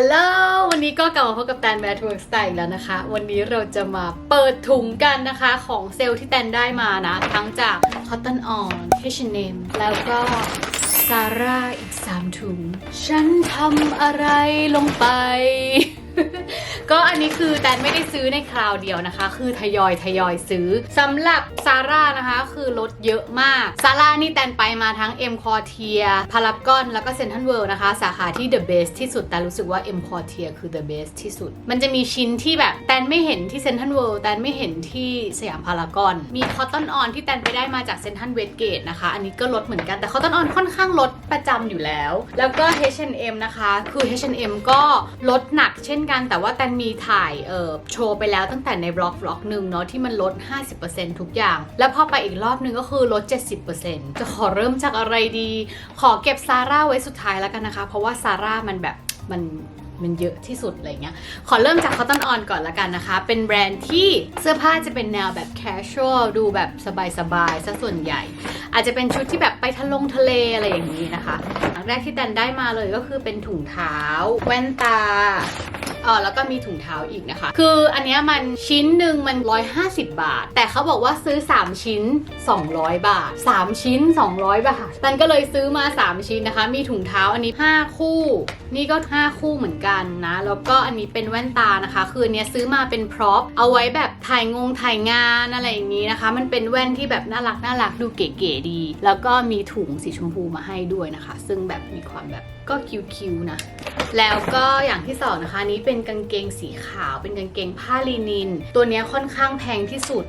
ฮัลโหล วันนี้ก็กลับมาพบกับแตนแบทเวิร์กสไตล์อีกแล้วนะคะ วันนี้เราจะมาเปิดถุงกันนะคะของเซลล์ที่แตนได้มานะ ทั้งจาก Cotton On H&M แล้วก็ซาร่าอีก 3 ถุง ฉันทำอะไรลงไป ก็อันนี้คือแตนไม่ได้ซื้อในคราวเดียวนะคะ คือทยอยทยอยซื้อสำหรับซาร่านะคะ คือลดเยอะมากซาร่านี่แตนไปมาทั้ง M c o r t i e r พารากอนแล้วก็เซนทันเวิลด์นะคะ สาขาที่ the best ที่สุด แต่รู้สึกว่า M c o r t i e r คือ the best ที่สุด มันจะมีชิ้นที่แบบแตนไม่เห็นที่เซนทันเวิลด์แตนไม่เห็นที่สยามพารากอน มีคอตตอนออนที่แตนไปได้มาจากเซนทันเวสเกตนะคะ อันนี้ก็ลดเหมือนกันแต่คอตตอนออนค่อนข้างลดประจำอยู่แล้ว แล้วก็ H&M นะคะ คือ H&M ก็ลดหนักเช่นกันแต่ว่าแตนมีถ่ายเออโชว์ไปแล้วตั้งแต่ในบล็อกบล็อกหนึ่งเนาะที่มันลด 50%ทุกอย่าง แล้วพอไปอีกรอบนึงก็คือลด 70%จะขอเริ่มจากอะไรดี ขอเก็บซาร่าไว้สุดท้ายแล้วกันนะคะ เพราะว่าซาร่ามันแบบมันมันเยอะที่สุดอะไรเงี้ย ขอเริ่มจาก Cotton On ก่อนละกันนะคะ เป็นแบรนด์ที่เสื้อผ้าจะเป็นแนวแบบ casual ดูแบบสบายๆซะส่วนใหญ่ อาจจะเป็นชุดที่แบบไปทะลงทะเลอะไรอย่างนี้นะคะอย่างแรกที่แตนได้มาเลยก็คือเป็นถุงเท้า แว่นตา อ๋อแล้วก็มีถุงเท้าอีกนะคะ คืออันเนี้ยมันชิ้นหนึ่งมัน 150 บาท แต่เขาบอกว่าซื้อ 3 ชิ้น 200 บาท 3 ชิ้น 200 บาทแตนก็เลยซื้อมา 3 ชิ้นนะคะ มีถุงเท้าอันนี้ 5 คู่ นี่ก็ 5 คู่เหมือนกันนะ แล้วก็อันนี้เป็นแว่นตานะคะ คืออันเนี้ยซื้อมาเป็นพร็อพเอาไว้แบบถ่ายงงถ่ายงานอะไรอย่างนี้นะคะ มันเป็นแว่นที่แบบน่ารักน่ารักดูเก๋ๆดี แล้วก็มีถุงสีชมพูมาให้ด้วยนะคะ ซึ่งแบบมีความแบบ ก็คิวๆนะ แล้วก็อย่างที่สองนะคะนี้เป็นกางเกงสีขาว เป็นกางเกงผ้าลินิน ตัวนี้ค่อนข้างแพงที่สุด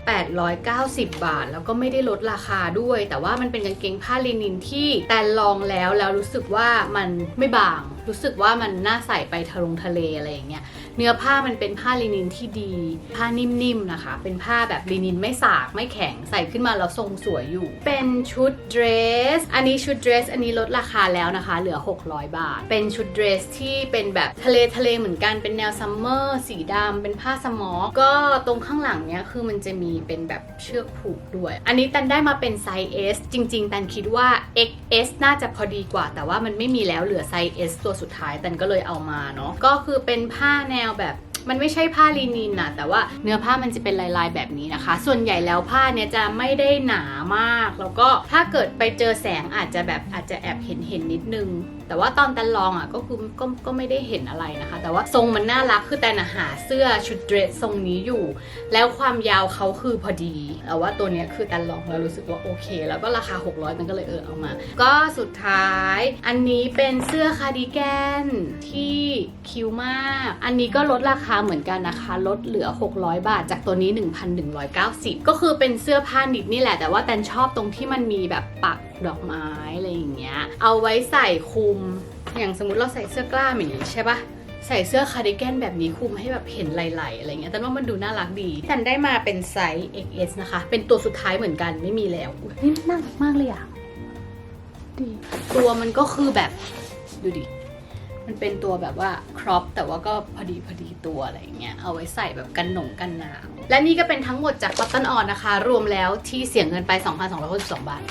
890 บาท แล้วก็ไม่ได้ลดราคาด้วย แต่ว่ามันเป็นกางเกงผ้าลินินที่แต่ลองแล้วแล้วรู้สึกว่ามันไม่บาง รู้สึกว่ามันน่าใส่ไปทะลงทะเลอะไรอย่างเงี้ย เนื้อผ้ามันเป็นผ้าลินินที่ดี ผ้านิ่มๆนะคะ เป็นผ้าแบบลินินไม่สากไม่แข็งใส่ขึ้นมาแล้วทรงสวยอยู่ เป็นชุดเดรส อันนี้ชุดเดรส อันนี้ลดราคาแล้วนะคะ เหลือ 600 บาท เป็นชุดเดรสที่เป็นแบบทะเลทะเลเหมือนกันเป็นแนวซัมเมอร์สีดำเป็นผ้าสมอก็ตรงข้างหลังเนี้ยคือมันจะมีเป็นแบบเชือกผูกด้วย อันนี้ตันได้มาเป็นไซส์ S จริง ๆ ตันคิดว่า XS น่าจะพอดีกว่า แต่ว่ามันไม่มีแล้วเหลือไซส์ S ตัวสุดท้ายตันก็เลยเอามาเนาะก็คือเป็นผ้าแนวแบบมันไม่ใช่ผ้าลินินนะแต่ว่าเนื้อผ้ามันจะเป็นลาย ๆ แบบนี้นะคะ ส่วนใหญ่แล้วผ้าเนี่ยจะไม่ได้หนามาก แล้วก็ถ้าเกิดไปเจอแสงอาจจะแบบอาจจะแอบเห็นเห็นนิดนึง แต่ว่าตอนแตนลองอะก็คือก็ก็ไม่ได้เห็นอะไรนะคะ แต่ว่าทรงมันน่ารักคือแตนหาเสื้อชุดเดรสทรงนี้อยู่ แล้วความยาวเขาคือพอดีแต่ว่าตัวเนี้ยคือแตนลองแล้วรู้สึกว่าโอเค แล้วก็ราคา 600มันก็เลยเออเอามา ก็สุดท้ายอันนี้เป็นเสื้อคาร์ดิแกนที่คิวมาก อันนี้ก็ลดราคาเหมือนกันนะคะ ลดเหลือ 600 บาท จากตัวนี้ 1,190 ก็คือเป็นเสื้อผ้านิดนี่แหละแต่ว่าแตนชอบตรงที่มันมีแบบปัก ดอกไม้อะไรอย่างเงี้ย เอาไว้ใส่คลุม อย่างสมมติเราใส่เสื้อกล้ามอย่างนี้ใช่ปะใส่เสื้อคาร์ดิแกนแบบนี้คลุมให้แบบเห็นไหลๆอะไรเงี้ย แต่ว่ามันดูน่ารักดีฉันได้มาเป็นไซส์ XS นะคะ เป็นตัวสุดท้ายเหมือนกันไม่มีแล้วอุ๊ยนี่น่ารักมากเลยอะดี ตัวมันก็คือแบบดูดิ มันเป็นตัวแบบว่าครอปแต่ว่าก็พอดีพอดีตัวอะไรอย่างเงี้ย เอาไว้ใส่แบบกันหนงกันหนาว และนี่ก็เป็นทั้งหมดจาก Cotton On นะคะ รวมแล้วที่เสียเงินไป 2,262 บาท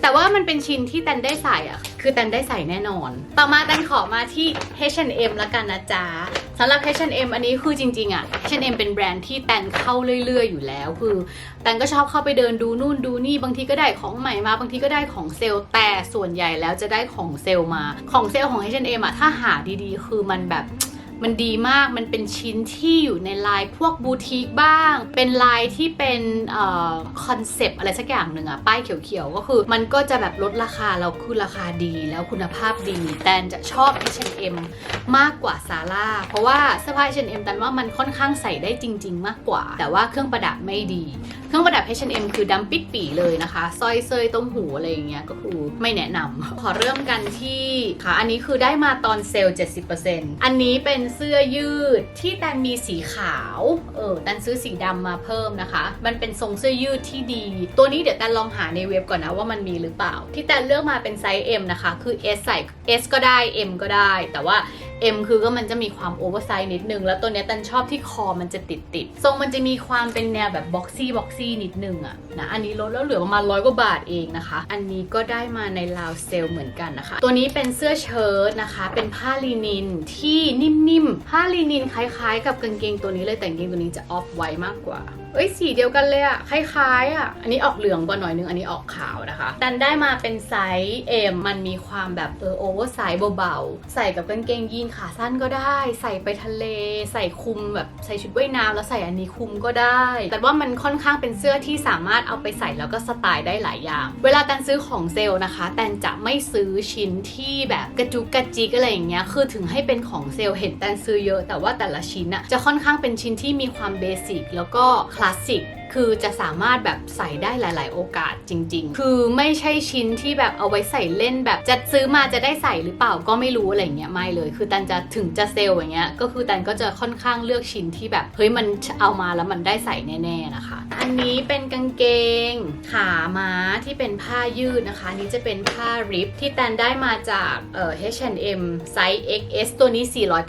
แต่ว่ามันเป็นชิ้นที่แตนได้ใส่อะคือแตนได้ใส่แน่นอน ต่อมาแตนขอมาที่ H&M ละกันนะจ๊ะสำหรับ H&M อันนี้คือจริงๆอะ H&M เป็นแบรนด์ที่แตนเข้าเรื่อย ๆ อยู่แล้ว คือแตนก็ชอบเข้าไปเดินดูนู่นดูนี่ บางทีก็ได้ของใหม่มา บางทีก็ได้ของเซลล์แต่ส่วนใหญ่แล้วจะได้ของเซลล์มา ของเซลล์ของ H&M อะถ้าหาดีๆ คือมันแบบ มันดีมากมันเป็นชิ้นที่อยู่ในลายพวกบูติกบ้าง เป็นลายที่เป็นเอ่อคอนเซปต์อะไรสักอย่างหนึ่งอะป้ายเขียวๆ ก็คือมันก็จะแบบลดราคาแล้วคือราคาดีแล้วคุณภาพดี แต่จะชอบ H&M มากกว่าซาร่าเพราะว่าเสื้อผ้า H&M ตันว่ามันค่อนข้างใส่ได้จริง ๆ มากกว่า แต่ว่าเครื่องประดับไม่ดี เครื่องประดับ H&M คือดำปิดปีเลยนะคะสร้อยเซยต้มหูอะไรอย่างเงี้ยก็คือไม่แนะนำขอเริ่มกันที่ค่ะ อันนี้คือได้มาตอนเซลล์ 70%อันนี้เป็นเสื้อยืดที่แตนมีสีขาว เออแตนซื้อสีดำมาเพิ่มนะคะ มันเป็นทรงเสื้อยืดที่ดี ตัวนี้เดี๋ยวแตนลองหาในเว็บก่อนนะว่ามันมีหรือเปล่า ที่แตนเลือกมาเป็นไซส์ M นะคะ คือ S ใส่ S ก็ได้ M ก็ได้ แต่ว่า M คือก็มันจะมีความโอเวอร์ไซส์นิดนึง แล้วตัวเนี้ยตันชอบที่คอมันจะติดติดๆทรงมันจะมีความเป็นแนวแบบบ็อกซี่บ็อกซี่นิดนึงอะนะอันนี้ลดแล้วเหลือประมาณร้อยกว่าบาทเองนะคะ อันนี้ก็ได้มาในลาวเซลเหมือนกันนะคะ ตัวนี้เป็นเสื้อเชิ้ตนะคะ เป็นผ้าลีนินที่นิ่มๆผ้าลีนินคล้ายๆ กับกางเกงตัวนี้เลยแต่กางเกงตัวนี้จะออฟไวท์มากกว่า เอ้ยสีเดียวกันเลยอะคล้ายๆอะอันนี้ออกเหลืองกว่าหน่อยนึง อันนี้ออกขาวนะคะดันได้มาเป็นไซส์เอ็มมันมีความแบบเออโอเวอร์ไซส์เบาๆ ใส่กับกางเกงยีนขาสั้นก็ได้ ใส่ไปทะเล ใส่คุมแบบใส่ชุดว่ายน้ำแล้วใส่อันนี้คุมก็ได้ แต่ว่ามันค่อนข้างเป็นเสื้อที่สามารถเอาไปใส่แล้วก็สไตล์ได้หลายอย่าง เวลาแตนซื้อของเซลล์นะคะ แตนจะไม่ซื้อชิ้นที่แบบกระจุกกระจิกอะไรอย่างเงี้ย คือถึงให้เป็นของเซลล์เห็นแตนซื้อเยอะ แต่ว่าแต่ละชิ้นอะจะค่อนข้างเป็นชิ้นที่มีความเบสิกแล้วก็คลาสสิก คือจะสามารถแบบใส่ได้หลาย ๆ โอกาสจริง ๆ คือไม่ใช่ชิ้นที่แบบเอาไว้ใส่เล่นแบบจะซื้อมาจะได้ใส่หรือเปล่าก็ไม่รู้อะไรเงี้ยไม่เลย คือแตันจะถึงจะเซลอย่างเงี้ยก็คือแตันก็จะค่อนข้างเลือกชิ้นที่แบบเฮ้ยมันเอามาแล้วมันได้ใส่แน่ ๆ นะคะ อันนี้เป็นกางเกงขาม้าที่เป็นผ้ายืดนะคะนี้จะเป็นผ้าริปที่แตนได้มาจากเอ่อ H&M ไซส์ XS ตัวนี้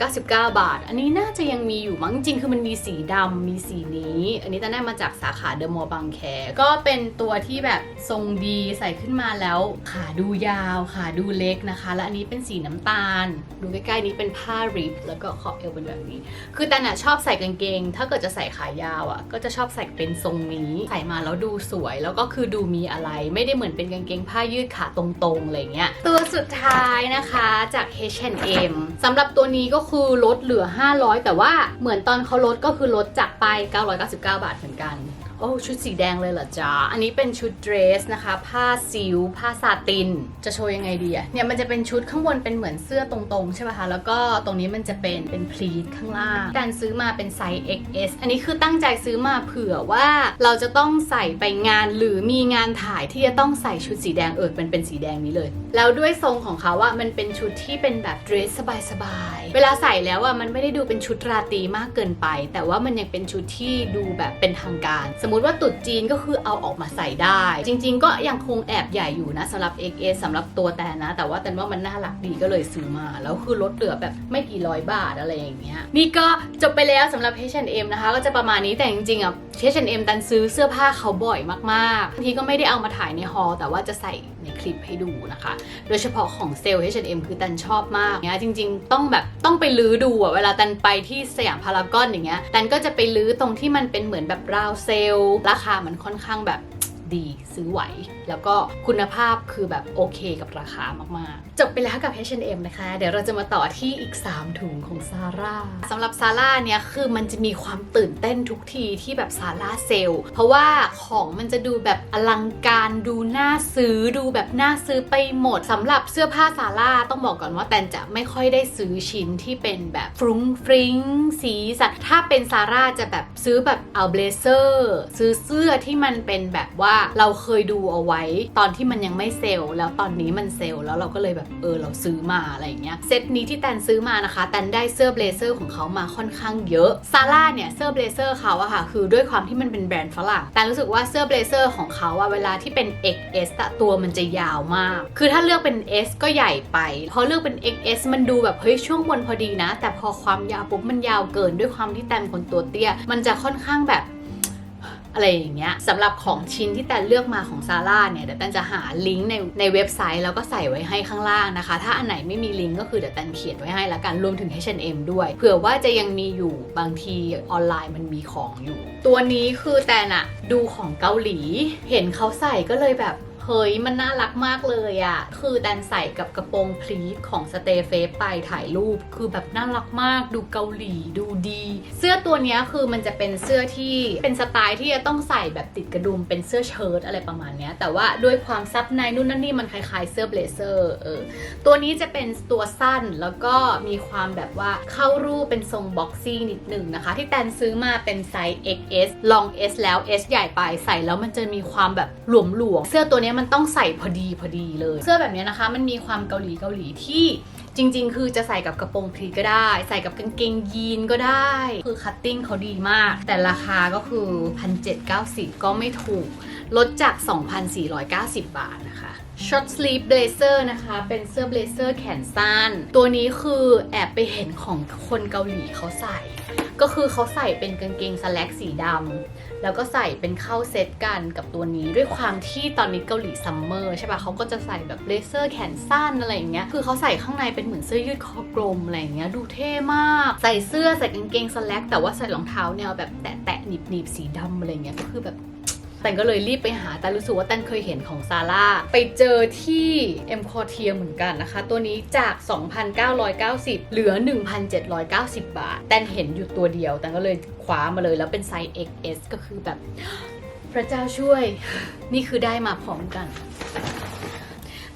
499 บาท อันนี้น่าจะยังมีอยู่มั้งจริงคือมันมีสีดำมีสีนี้ อันนี้แตนได้มาจากสาขาเดอะมอลล์บางแค ก็เป็นตัวที่แบบทรงดีใส่ขึ้นมาแล้ว ขาดูยาวขาดูเล็กนะคะ และอันนี้เป็นสีน้ำตาล ดูใกล้ๆนี้เป็นผ้าริปแล้วก็ขอบเอวเป็นแบบนี้ คือแตนอะชอบใส่กางเกง ถ้าเกิดจะใส่ขายาวอะก็จะชอบใส่เป็นทรงนี้ใส่มาแล้วดูสวย แล้วก็คือดูมีอะไร ไม่ได้เหมือนเป็นกางเกงผ้ายืดขาตรงๆอะไรเงี้ยตัวสุดท้ายนะคะจาก H&M สำหรับตัวนี้ก็คือลดเหลือ 500 แต่ว่าเหมือนตอนเขาลดก็คือลดจากไป 999 บาทเหมือนกัน โอ้ชุดสีแดงเลยเหรอจ๊ะ อันนี้เป็นชุดเดรสนะคะ ผ้าซิลผ้าซาติน จะโชว์ยังไงดีอะเนี่ยมันจะเป็นชุดข้างบนเป็นเหมือนเสื้อตรงๆ ใช่ป่ะคะ แล้วก็ตรงนี้มันจะเป็นเป็นพลีทข้างล่างแตนซื้อมาเป็นไซส์ XS อันนี้คือตั้งใจซื้อมาเผื่อว่าเราจะต้องใส่ไปงานหรือมีงานถ่ายที่จะต้องใส่ชุดสีแดงเออเป็นเป็นสีแดงนี้เลย แล้วด้วยทรงของเขาอะมันเป็นชุดที่เป็นแบบเดรสสบายๆเวลาใส่แล้วอะมันไม่ได้ดูเป็นชุดราตรีมากเกินไป แต่ว่ามันยังเป็นชุดที่ดูแบบเป็นทางการสมมุติว่าตุดจีนก็คือเอาออกมาใส่ได้ จริง ๆ ก็ยังคงแอบใหญ่อยู่นะสำหรับ XS สำหรับตัวแต่นะ แต่ว่าแต่ว่ามันน่ารักดีก็เลยซื้อมา แล้วคือลดเหลือแบบไม่กี่ร้อยบาทอะไรอย่างเงี้ยนี่ก็จบไปแล้วสำหรับ H&M นะคะ ก็จะประมาณนี้แต่จริงๆอะ H&M ตันซื้อเสื้อผ้าเขาบ่อยมากๆบางทีก็ไม่ได้เอามาถ่ายในฮอลแต่ว่าจะใส่ในคลิปให้ดูนะคะ โดยเฉพาะของเซลล์ H&M คือตันชอบมากเนี่ยจริง ๆ ต้องแบบต้องไปลื้อดูอะเวลาตันไปที่สยามพารากอนอย่างเงี้ยตันก็จะไปลื้อตรงที่มันเป็นเหมือนแบบราวเซลลราคามันค่อนข้างแบบดีซื้อไหว แล้วก็คุณภาพคือแบบโอเคกับราคามากๆ จบไปแล้วกับ H&M นะคะ เดี๋ยวเราจะมาต่อที่อีก 3 ถุงของซาร่าสำหรับซาร่าเนี่ยคือมันจะมีความตื่นเต้นทุกทีที่แบบซาร่าเซลเพราะว่าของมันจะดูแบบอลังการดูน่าซื้อดูแบบน่าซื้อไปหมดสำหรับเสื้อผ้าซาร่าต้องบอกก่อนว่าแตนจะไม่ค่อยได้ซื้อชิ้นที่เป็นแบบฟรุ้งฟริ้งสีสันถ้าเป็นซาร่าจะแบบซื้อแบบเอาเบลเซอร์ซื้อเสื้อที่มันเป็นแบบว่าเราเคยดูเอาไว้ ตอนที่มันยังไม่เซลแล้วตอนนี้มันเซลแล้วเราก็เลยแบบเออเราซื้อมาอะไรอย่างเงี้ยเซตนี้ที่แตนซื้อมานะคะแตนได้เสื้อเบลเซอร์ของเขามาค่อนข้างเยอะซาร่าเนี่ยเสื้อเบลเซอร์เขาอะค่ะคือด้วยความที่มันเป็นแบรนด์ฝรั่งแต่รู้สึกว่าเสื้อเบลเซอร์ของเขาอะเวลาที่เป็น XS อะตัวมันจะยาวมาก คือถ้าเลือกเป็น S ก็ใหญ่ไป พอเลือกเป็น XS มันดูแบบเฮ้ยช่วงบนพอดีนะ แต่พอความยาวปุ๊บมันยาวเกินด้วยความที่แตนคนตัวเตี้ย มันจะค่อนข้างแบบ อะไรอย่างเงี้ยสำหรับของชิ้นที่แตนเลือกมาของซาร่าเนี่ยเดี๋ยวแตนจะหาลิงก์ในในเว็บไซต์แล้วก็ใส่ไว้ให้ข้างล่างนะคะ ถ้าอันไหนไม่มีลิงก์ก็คือเดี๋ยวแตนเขียนไว้ให้ละกันรวมถึง H&M ด้วยเผื่อว่าจะยังมีอยู่บางทีออนไลน์มันมีของอยู่ ตัวนี้คือแตนอะดูของเกาหลี เห็นเขาใส่ก็เลยแบบ เฮ้ยมันน่ารักมากเลยอะคือแตนใส่กับกระโปรงพลีทของสเตเฟไปถ่ายรูป คือแบบน่ารักมาก ดูเกาหลีดูดี เสื้อตัวนี้คือมันจะเป็นเสื้อที่เป็นสไตล์ที่จะต้องใส่แบบติดกระดุมเป็นเสื้อเชิ้ตอะไรประมาณนี้แต่ว่าด้วยความซับในนู่นนั่นนี่มันคล้ายๆเสื้อเบลเซอร์เออตัวนี้จะเป็นตัวสั้นแล้วก็มีความแบบว่าเข้ารูปเป็นทรงบ็อกซี่นิดหนึ่งนะคะ ที่แตนซื้อมาเป็นไซส์ XS ลอง S แล้ว S ใหญ่ไปใส่แล้วมันจะมีความแบบหลวมๆเสื้อตัวเนี้มันต้องใส่พอดีพอดีเลย เสื้อแบบเนี้ยนะคะ มันมีความเกาหลีเกาหลีที่จริง ๆ คือจะใส่กับกระโปรงพลีก็ได้ ใส่กับกางเกงยีนก็ได้ คือคัตติ้งเขาดีมาก แต่ราคาก็คือ1,790 ก็ไม่ถูก ลดจาก 2,490 บาทนะคะ Short Sleeve Blazer นะคะ เป็นเสื้อเบลเซอร์แขนสั้น ตัวนี้คือแอบไปเห็นของคนเกาหลีเขาใส่ ก็คือเขาใส่เป็นกางเกงสแล็กสีดำ แล้วก็ใส่เป็นเข้าเซตกันกับตัวนี้ด้วยความที่ตอนนี้เกาหลีซัมเมอร์ใช่ปะเขาก็จะใส่แบบเลเซอร์แขนสั้นอะไรอย่างเงี้ยคือเขาใส่ข้างในเป็นเหมือนเสื้อยืดคอกลมอะไรอย่างเงี้ยดูเท่มาก ใส่เสื้อใส่กางเกงสแล็กแต่ว่าใส่รองเท้าแนวแบบแตะแตะๆหนีบหนีบๆสีดำอะไรเงี้ยก็คือแบบ แต่ก็เลยรีบไปหาแต่รู้สึกว่าแตนเคยเห็นของซาร่าไปเจอที่เอ็มคอเทียเหมือนกันนะคะ ตัวนี้จาก 2,990 เหลือ 1,790 บาท แตนเห็นอยู่ตัวเดียวแต่ก็เลยคว้ามาเลยแล้วเป็นไซส์ XS ก็คือแบบ พระเจ้าช่วย นี่คือได้มาพร้อมกัน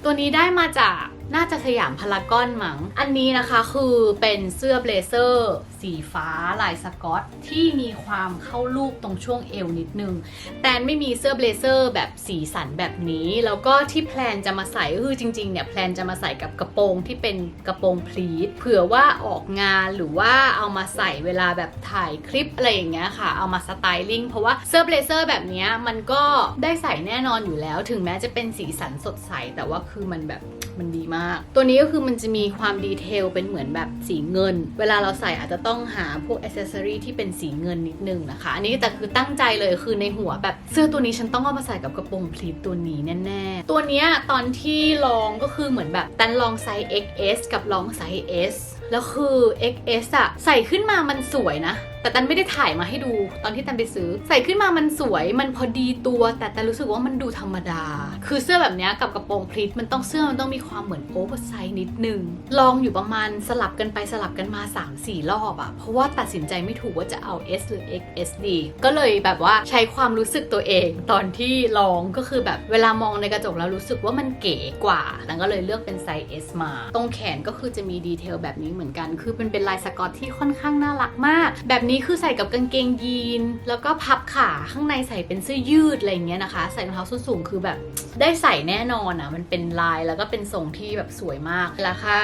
ตัวนี้ได้มาจากน่าจะสยามพารากอนมั้ง อันนี้นะคะคือเป็นเสื้อเบลเซอร์สีฟ้าลายสกอตที่มีความเข้ารูปตรงช่วงเอวนิดนึง แต่ไม่มีเสื้อเบลเซอร์แบบสีสันแบบนี้ แล้วก็ที่แพลนจะมาใส่ก็คือจริงๆเนี่ยแพลนจะมาใส่กับกระโปรงที่เป็นกระโปรงพลีทเผื่อว่าออกงานหรือว่าเอามาใส่เวลาแบบถ่ายคลิปอะไรอย่างเงี้ยค่ะ เอามาสไตลิ่งเพราะว่าเสื้อเบลเซอร์แบบนี้มันก็ได้ใส่แน่นอนอยู่แล้ว ถึงแม้จะเป็นสีสันสดใสแต่ว่าคือมันแบบมันดีมาก ตัวนี้ก็คือมันจะมีความดีเทลเป็นเหมือนแบบสีเงิน เวลาเราใส่อาจจะต้องหาพวกอ c เซอรีที่เป็นสีเงินนิดนึงนะคะ อันนี้แต่คือตั้งใจเลยคือในหัวแบบเสื้อตัวนี้ฉันต้องเอามาใส่กับกระโปรงพลีทตัวนี้แน่ๆ ตัวเนี้ยตอนที่ลองก็คือเหมือนแบบตันลองไซส์ XS กับลองไซส์ S แล้วคือ XS อะใส่ขึ้นมามันสวยนะ แต่ตันไม่ได้ถ่ายมาให้ดูตอนที่ตันไปซื้อ ใส่ขึ้นมามันสวยมันพอดีตัว แต่ตันรู้สึกว่ามันดูธรรมดา คือเสื้อแบบนี้กับกระโปรงพลีทมันต้องเสื้อมันต้องมีความเหมือนโอเวอร์ไซส์นิดนึง ลองอยู่ประมาณสลับกันไปสลับกันมา 3-4 รอบอะเพราะว่าตัดสินใจไม่ถูกว่าจะเอา S หรือ XS ดีก็เลยแบบว่าใช้ความรู้สึกตัวเองตอนที่ลองก็คือแบบเวลามองในกระจกแล้วรู้สึกว่ามันเก๋กว่าตันก็เลยเลือกเป็นไซส์ S มา ตรงแขนก็คือจะมีดีเทลแบบนี้เหมือนกัน คือเป็นเป็นลายสกอตที่ค่อนข้างน่ารักมาก แบบนี้คือใส่กับกางเกงยีน แล้วก็พับขาข้างในใส่เป็นเสื้อยืดอะไรเงี้ยนะคะ ใส่รองเท้าส้นสูงคือแบบได้ใส่แน่นอนอะ มันเป็นลายแล้วก็เป็นทรงที่แบบสวยมาก ราคา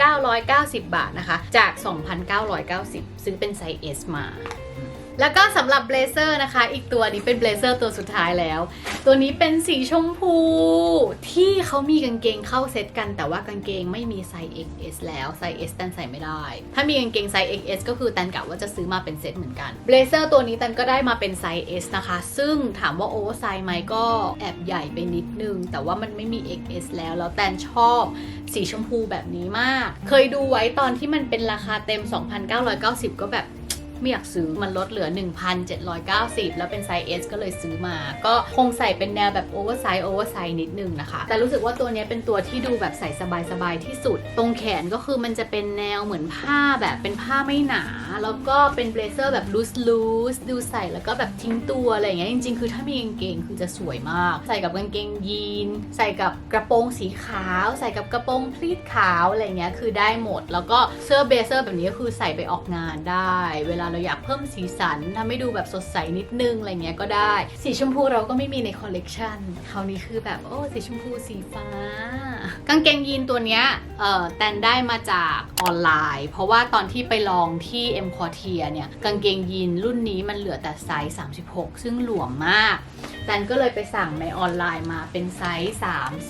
1,990 บาทนะคะ จาก 2,990ซื้อเป็นไซส์ S มา แล้วก็สำหรับเบลเซอร์นะคะ อีกตัวนี้เป็นเบลเซอร์ตัวสุดท้ายแล้ว ตัวนี้เป็นสีชมพู ที่เขามีกางเกงเข้าเซตกัน แต่ว่ากางเกงไม่มีไซส์ XS แล้วไซส์ S แตนใส่ไม่ได้ ถ้ามีกางเกงไซส์ XS ก็คือแตนกะว่าจะซื้อมาเป็นเซตเหมือนกันเบลเซอร์ตัวนี้แตนก็ได้มาเป็นไซส์ S นะคะ ซึ่งถามว่าโอเวอร์ไซส์ไหมก็แอบใหญ่ไปนิดนึง แต่ว่ามันไม่มี XS แล้วแล้วแตนชอบสีชมพูแบบนี้มาก เคยดูไว้ตอนที่มันเป็นราคาเต็ม 2,990 ก็แบบ ไม่อยากซื้อมันลดเหลือ 1,790 แล้วเป็นไซส์ S ก็เลยซื้อมา ก็คงใส่เป็นแนวแบบโอเวอร์ไซส์โอเวอร์ไซส์นิดนึงนะคะ แต่รู้สึกว่าตัวนี้เป็นตัวที่ดูแบบใส่สบายๆที่สุด ตรงแขนก็คือมันจะเป็นแนวเหมือนผ้าแบบเป็นผ้าไม่หนา แล้วก็เป็นเบลเซอร์แบบลูสลูสดูใส่แล้วก็แบบทิ้งตัวอะไรอย่างเงี้ยจริง ๆ คือถ้ามีกางเกงคือจะสวยมาก ใส่กับกางเกงยีน ใส่กับกระโปรงสีขาว ใส่กับกระโปรงพลีทขาวอะไรเงี้ยคือได้หมด แล้วก็เสื้อเบลเซอร์แบบนี้ก็คือใส่ไปออกงานได้ เวลาเราอยากเพิ่มสีสันทำให้ดูแบบสดใสนิดนึงอะไรเงี้ยก็ได้ สีชมพูเราก็ไม่มีในคอลเลกชันคราวนี้คือแบบโอ้สีชมพูสีฟ้า กางเกงยีนตัวเนี้ยเอ่อแตนได้มาจากออนไลน์ เพราะว่าตอนที่ไปลองที่ M c o r t i e r เนี่ยกางเกงยีนรุ่นนี้มันเหลือแต่ไซส์ 36 ซึ่งหลวมมากแตนก็เลยไปสั่งในออนไลน์มาเป็นไซส์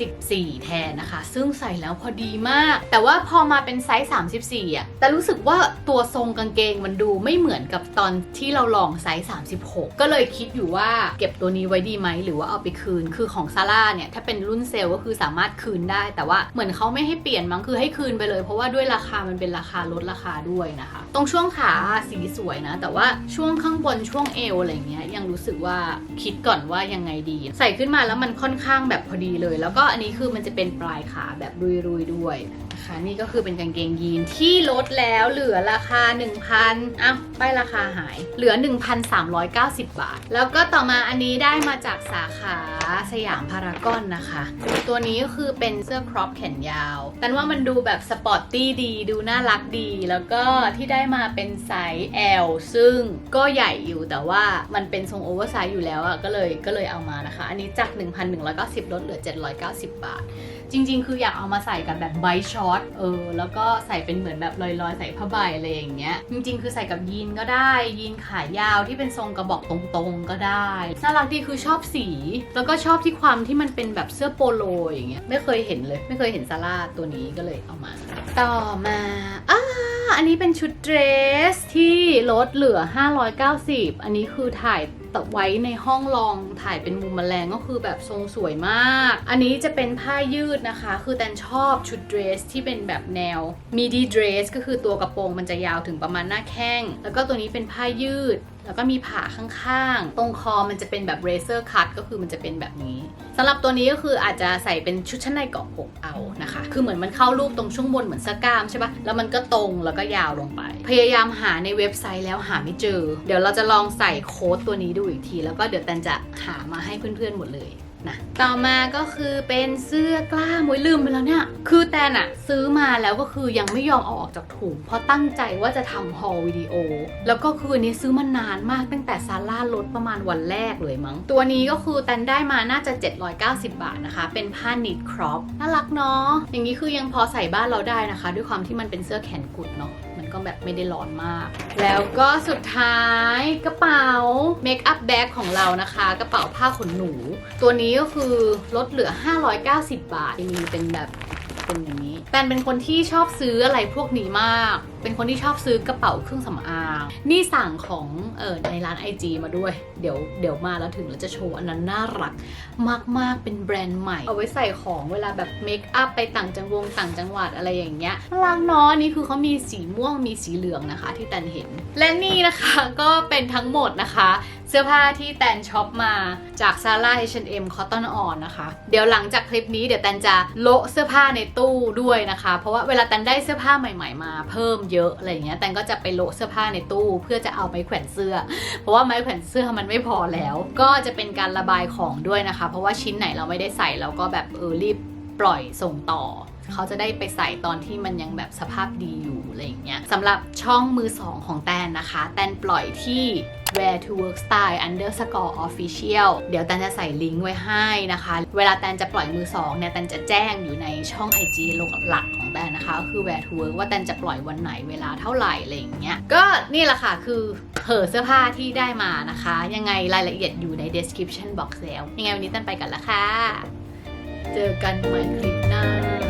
34 แทนนะคะ ซึ่งใส่แล้วพอดีมาก แต่ว่าพอมาเป็นไซส์ 34อะแต่รู้สึกว่าตัวทรงกางเกงมันดูไม่เหมือนมือนกับตอนที่เราลองไซส์ 36 ก็เลยคิดอยู่ว่าเก็บตัวนี้ไว้ดีไหม หรือว่าเอาไปคืน คือของซาร่าเนี่ย ถ้าเป็นรุ่นเซลล์ก็คือสามารถคืนได้ แต่ว่าเหมือนเขาไม่ให้เปลี่ยนมั้งคือให้คืนไปเลย เพราะว่าด้วยราคามันเป็นราคาลดราคาด้วยนะคะ ตรงช่วงขาสีสวยนะ แต่ว่าช่วงข้างบนช่วงเอวอะไรเงี้ยยังรู้สึกว่าคิดก่อนว่ายังไงดี ใส่ขึ้นมาแล้วมันค่อนข้างแบบพอดีเลย แล้วก็อันนี้คือมันจะเป็นปลายขาแบบรุยๆด้วย นะคะ นี่ก็คือเป็นกางเกงยีนที่ลดแล้วเหลือราคา 1,000อ้าวป้ายราคาหาย เหลือ 1,390 บาท แล้วก็ต่อมาอันนี้ได้มาจากสาขาสยามพารากอนนะคะ ตัวนี้ก็คือเป็นเสื้อครอปแขนยาว แต่ว่ามันดูแบบสปอร์ตตี้ดี ดูน่ารักดี แล้วก็ที่ได้มาเป็นไซส์ L ซึ่งก็ใหญ่อยู่แต่ว่ามันเป็นทรงโอเวอร์ไซส์อยู่แล้วอะก็เลยก็เลยเอามานะคะ อันนี้จาก 1,190 ลดเหลือ 790 บาท จริง ๆ คืออยากเอามาใส่กับแบบไบช็อตเออ แล้วก็ใส่เป็นเหมือนแบบลอยๆ ใส่ผ้าใบอะไรอย่างเงี้ย จริง ๆ คือใส่กับยีนก็ได้ ยีนขายาวที่เป็นทรงกระบอกตรงๆก็ได้ น่ารักดีคือชอบสี แล้วก็ชอบที่ความที่มันเป็นแบบเสื้อโปโลอย่างเงี้ย ไม่เคยเห็นเลย ไม่เคยเห็นซาร่าตัวนี้ก็เลยเอามา ต่อมาอ่าอันนี้เป็นชุดเดรสที่ลดเหลือ 590 อันนี้คือถ่าย ตไว้ในห้องลองถ่ายเป็นมุมแมลงก็คือแบบทรงสวยมาก อันนี้จะเป็นผ้ายืดนะคะ คือแตนชอบชุดเดรสที่เป็นแบบแนว midi dress ก็คือตัวกระโปรงมันจะยาวถึงประมาณหน้าแข้ง แล้วก็ตัวนี้เป็นผ้ายืดแล้วก็มีผ่าข้างๆ ตรงคอมันจะเป็นแบบ razor cut ก็คือมันจะเป็นแบบนี้สำหรับตัวนี้ก็คืออาจจะใส่เป็นชุดชั้นในเกาะอกเอานะคะ คือเหมือนมันเข้ารูปตรงช่วงบนเหมือนเสื้อกล้ามใช่ปะแล้วมันก็ตรงแล้วก็ยาวลงไป พยายามหาในเว็บไซต์แล้วหาไม่เจอ เดี๋ยวเราจะลองใส่โค้ดตัวนี้ดูอีกที แล้วก็เดี๋ยวแตนจะหามาให้เพื่อนๆหมดเลยนะต่อมาก็คือเป็นเสื้อกล้ามโอยลืมไปแล้วเนี่ย คือแตนอะซื้อมาแล้วก็คือยังไม่ยอมเอาออกจากถุง เพราะตั้งใจว่าจะทำฮอลวิดีโอ แล้วก็คืออันนี้ซื้อมานานมากตั้งแต่ซาร่าลดประมาณวันแรกเลยมั้ง ตัวนี้ก็คือแตนได้มาน่าจะ 790 บาทนะคะ เป็นผ้านิดครอปน่ารักเนาะอย่างนี้คือยังพอใส่บ้านเราได้นะคะ ด้วยความที่มันเป็นเสื้อแขนกุดเนาะ ก็แบบไม่ได้ร้อนมาก แล้วก็สุดท้ายกระเป๋าเมคอัพแบ็กของเรานะคะ กระเป๋าผ้าขนหนู ตัวนี้ก็คือลดเหลือ 590 บาท มีเป็นแบบเป็นอย่างนี้ แตนเป็นคนที่ชอบซื้ออะไรพวกนี้มาก เป็นคนที่ชอบซื้อกระเป๋าเครื่องสำอาง นี่สั่งของเออในร้าน IG มาด้วย เดี๋ยวเดี๋ยวมาแล้วถึงแล้วจะโชว์อันนั้นน่ารักมากๆ เป็นแบรนด์ใหม่ เอาไว้ใส่ของเวลาแบบเมคอัพไปต่างจังหวงต่างจังหวัดอะไรอย่างเงี้ยน่ารักเนาะอันนี่คือเขามีสีม่วงมีสีเหลืองนะคะ ที่แตนเห็น และนี่นะคะก็เป็นทั้งหมดนะคะ เสื้อผ้าที่แตนช็อปมาจาก Zara H&M Cotton On นะคะ เดี๋ยวหลังจากคลิปนี้เดี๋ยวแตนจะโละเสื้อผ้าในตู้ด้วยนะคะ เพราะว่าเวลาแตนได้เสื้อผ้าใหม่ ๆ มาเพิ่มเยอะอะไรอย่างเงี้ยแตนก็จะไปโละเสื้อผ้าในตู้ เพื่อจะเอาไม้แขวนเสื้อ เพราะว่าไม้แขวนเสื้อมันไม่พอแล้ว ก็จะเป็นการระบายของด้วยนะคะ เพราะว่าชิ้นไหนเราไม่ได้ใส่เราก็แบบเออรีบปล่อยส่งต่อ เขาจะได้ไปใส่ตอนที่มันยังแบบสภาพดีอยู่อะไรอย่างเงี้ยสำหรับช่องมือสองของแตนนะคะ แตนปล่อยที่ Where to Work Style underscore official เดี๋ยวแตนจะใส่ลิงก์ไว้ให้นะคะ เวลาแตนจะปล่อยมือสองเนี่ยแตนจะแจ้งอยู่ในช่อง IG หลักของแตนนะคะก็คือ Where to Work ว่าแตนจะปล่อยวันไหนเวลาเท่าไหร่อะไรอย่างเงี้ย ก็นี่แหละค่ะคือเหอเสื้อผ้าที่ได้มานะคะ ยังไงรายละเอียดอยู่ใน description box แล้ว ยังไงวันนี้แตนไปกันละค่ะ เจอกันใหม่คลิปหน้า